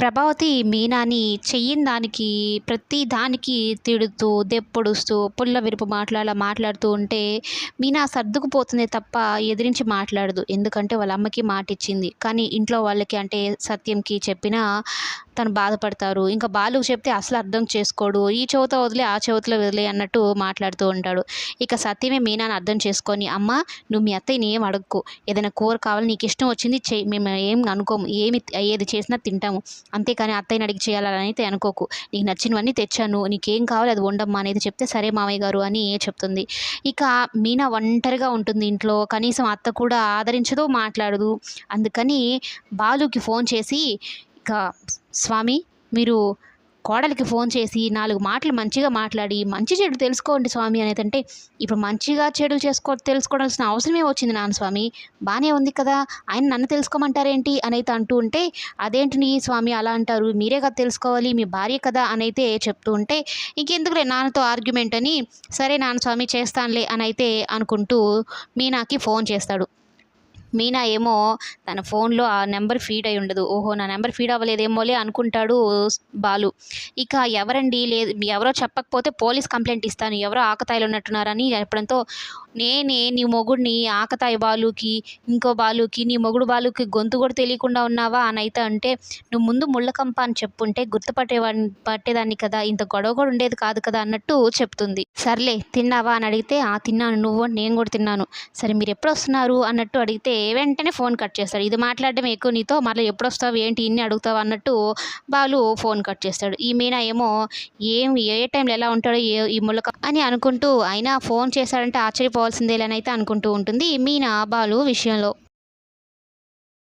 ప్రభావతి మీనాని చెయ్యిన దానికి ప్రతి దానికి తిడుతూ దెప్పొడుస్తూ పుల్ల విరుపు మాట్లాడాల మాట్లాడుతూ ఉంటే మీనా సర్దుకుపోతుంది తప్ప ఎదిరించి మాట్లాడదు. ఎందుకంటే వాళ్ళ అమ్మకి మాట ఇచ్చింది కానీ ఇంట్లో వాళ్ళకి అంటే సత్యంకి చెప్పినా తను బాధపడతారు. ఇంకా బాలుకు చెప్తే అసలు అర్థం చేసుకోడు. ఈ చెవితో వదిలే ఆ చెవితో వదిలే అన్నట్టు మాట్లాడుతూ ఉంటాడు. ఇక సత్యమే మీనాని అర్థం చేసుకొని అమ్మ నువ్వు మీ అత్తయ్యని ఏం అడగకు. ఏదైనా కూర కావాలి నీకు ఇష్టం వచ్చింది చే మేము ఏం అనుకోము. ఏమి ఏది చేసినా తింటాము. అంతేకాని అత్తయ్యని అడిగి చేయాలని అయితే అనుకోకు. నీకు నచ్చినవన్నీ తెచ్చాను. నీకేం కావాలి అది వండమ్మా అనేది చెప్తే సరే మామయ్య గారు అని చెప్తుంది. ఇక మీనా ఒంటరిగా ఉంటుంది ఇంట్లో. కనీసం అత్త కూడా ఆదరించదు మాట్లాడదు. అందుకని బాలుకి ఫోన్ చేసి ఇక స్వామి మీరు కోడలికి ఫోన్ చేసి నాలుగు మాటలు మంచిగా మాట్లాడి మంచి చెడు తెలుసుకోండి స్వామి అనేది అంటే ఇప్పుడు మంచిగా చెడు చేసుకో తెలుసుకోవాల్సిన అవసరమే వచ్చింది నాన్న స్వామి. బాగానే ఉంది కదా ఆయన నన్ను తెలుసుకోమంటారేంటి అని అయితే అంటూ ఉంటే అదేంటిని స్వామి అలా అంటారు? మీరే కదా తెలుసుకోవాలి మీ భార్య కదా అని అయితే చెప్తూ ఉంటే ఇంకెందుకులే నాన్నతో ఆర్గ్యుమెంట్ అని సరే నాన్న స్వామి చేస్తానులే అని అయితే అనుకుంటూ మీనాకి ఫోన్ చేస్తాడు. మీనా ఏమో తన ఫోన్లో ఆ నెంబర్ ఫీడ్ అయి ఉండదు. ఓహో నా నెంబర్ ఫీడ్ అవ్వలేదేమోలే అనుకుంటాడు బాలు. ఇక ఎవరండి? లేదు ఎవరో చెప్పకపోతే పోలీస్ కంప్లైంట్ ఇస్తాను. ఎవరో ఆకతాయిలు ఉన్నట్టున్నారని చెప్పడంతో నేనే నీ మొగుడిని ఆకతాయి బాలుకి ఇంకో బాలుకి నీ మొగుడు బాలుకి గొంతు కూడా తెలియకుండా ఉన్నావా అని అయితే అంటే నువ్వు ముందు ముళ్ళకంప అని చెప్పుంటే గుర్తుపట్టేవాడిని పట్టేదాన్ని కదా. ఇంత గొడవ కూడా ఉండేది కాదు కదా అన్నట్టు చెప్తుంది. సర్లే తిన్నావా అని అడిగితే ఆ తిన్నాను నువ్వు నేను కూడా తిన్నాను. సరే మీరు ఎప్పుడు వస్తున్నారు? అన్నట్టు అడిగితే వెంటనే ఫోన్ కట్ చేస్తాడు. ఇది మాట్లాడడం ఎక్కువ నీతో మళ్ళీ ఎప్పుడు వస్తావు ఏంటి ఇన్ని అడుగుతావు అన్నట్టు బాలు ఫోన్ కట్ చేస్తాడు. ఈ మీనా ఏమో ఏం ఏ టైంలో ఎలా ఉంటాడో ఏ ఈ ములక అని అనుకుంటూ అయినా ఫోన్ చేశాడంటే ఆశ్చర్యపోవాల్సిందేలేనైతే అనుకుంటూ ఉంటుంది మీనా బాలు విషయంలో.